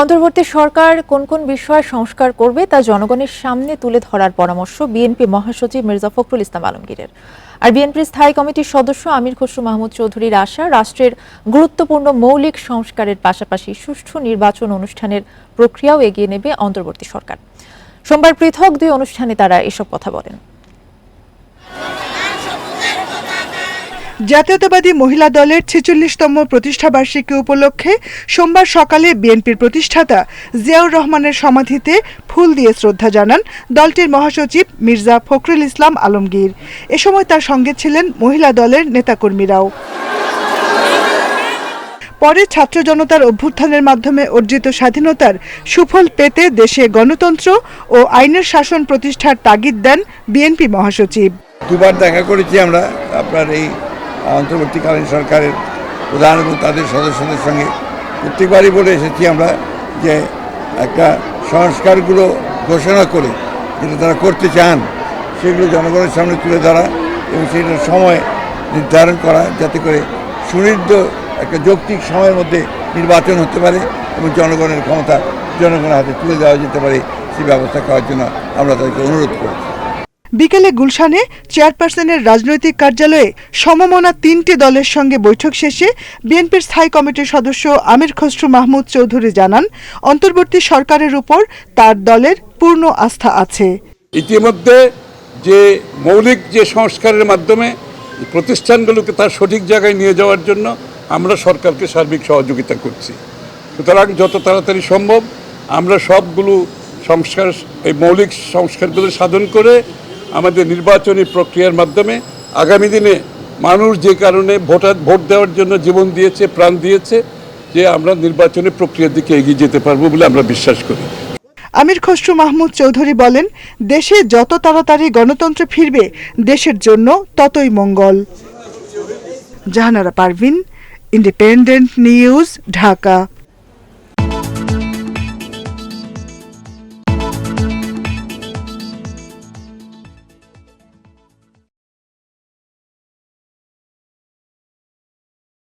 অন্তর্বর্তী সরকার কোন কোন বিষয়ে সংস্কার করবে তা জনগণের সামনে তুলে ধরার পরামর্শ বিএনপি মহাসচিব মির্জা ফখরুল ইসলাম আলমগীরের। আর বিএনপির স্থায়ী কমিটির সদস্য আমির খসরু মাহমুদ চৌধুরীর আশা, রাষ্ট্রের গুরুত্বপূর্ণ মৌলিক সংস্কারের পাশাপাশি সুষ্ঠু নির্বাচন অনুষ্ঠানের প্রক্রিয়াও এগিয়ে নেবে অন্তর্বর্তী সরকার। সোমবার পৃথক দুই অনুষ্ঠানে তারা এসব কথা বলেন। জাতীয়তাবাদী মহিলা দলের ছেচল্লিশতম প্রতিষ্ঠাবার্ষিকী উপলক্ষে সোমবার সকালে বিএনপির প্রতিষ্ঠাতা জিয়াউর রহমানের সমাধিতে ফুল দিয়ে শ্রদ্ধা জানান দলটির মহাসচিব মির্জা ফখরুল ইসলাম আলমগীর। এ সময় তার সঙ্গে ছিলেন মহিলা দলের নেতাকর্মীরাও। পরে ছাত্র জনতার অভ্যুত্থানের মাধ্যমে অর্জিত স্বাধীনতার সুফল পেতে দেশে গণতন্ত্র ও আইনের শাসন প্রতিষ্ঠার তাগিদ দেন বিএনপি মহাসচিব। দুবার দেখা করেছি আমরা আপনার এই অন্তর্বর্তীকালীন সরকারের প্রধান এবং তাদের সদস্যদের সঙ্গে প্রত্যেকবারই বলে এসেছি আমরা যে একটা সংস্কারগুলো ঘোষণা করে যেটা তারা করতে চান, সেগুলো জনগণের সামনে তুলে ধরা এবং সেটার সময় নির্ধারণ করা যাতে করে সুনির্দ একটা যৌক্তিক সময়ের মধ্যে নির্বাচন হতে পারে এবং জনগণের ক্ষমতা জনগণের হাতে তুলে দেওয়া যেতে পারে সেই ব্যবস্থা করার জন্য আমরা তাদেরকে অনুরোধ করি বিকেলে গুলশানে চেয়ারপারসনের রাজনৈতিক কার্যালয়ে সমমনা তিনটি দলের সঙ্গে বৈঠক শেষে বিএনপির স্থায়ী কমিটির সদস্য আমির খসরু মাহমুদ চৌধুরী জানান, অন্তর্বর্তী সরকারের উপর তার দলের পূর্ণ আস্থা আছে। ইতিমধ্যে যে মৌলিক যে সংস্কারের মাধ্যমে প্রতিষ্ঠানগুলোকে তার সঠিক জায়গায় নিয়ে যাওয়ার জন্য আমরা সরকারকে সার্বিক সহযোগিতা করছি। সুতরাং যত তাড়াতাড়ি সম্ভব আমরা সবগুলো সংস্কার, এই মৌলিক সংস্কারগুলো সাধন করে আমাদের নির্বাচনী প্রক্রিয়ার মাধ্যমে আগামী দিনে মানুষ যে কারণে ভোটার, ভোট দেওয়ার জন্য জীবন দিয়েছে, প্রাণ দিয়েছে, যে আমরা নির্বাচনী প্রক্রিয়ার দিকে এগিয়ে যেতে পারব বলে আমরা বিশ্বাস করি। আমির খসরু মাহমুদ চৌধুরী বলেন, দেশে যত তাড়াতাড়ি গণতন্ত্র ফিরবে, দেশের জন্য ততই মঙ্গল। Jahanara Parvin independent news Dhaka.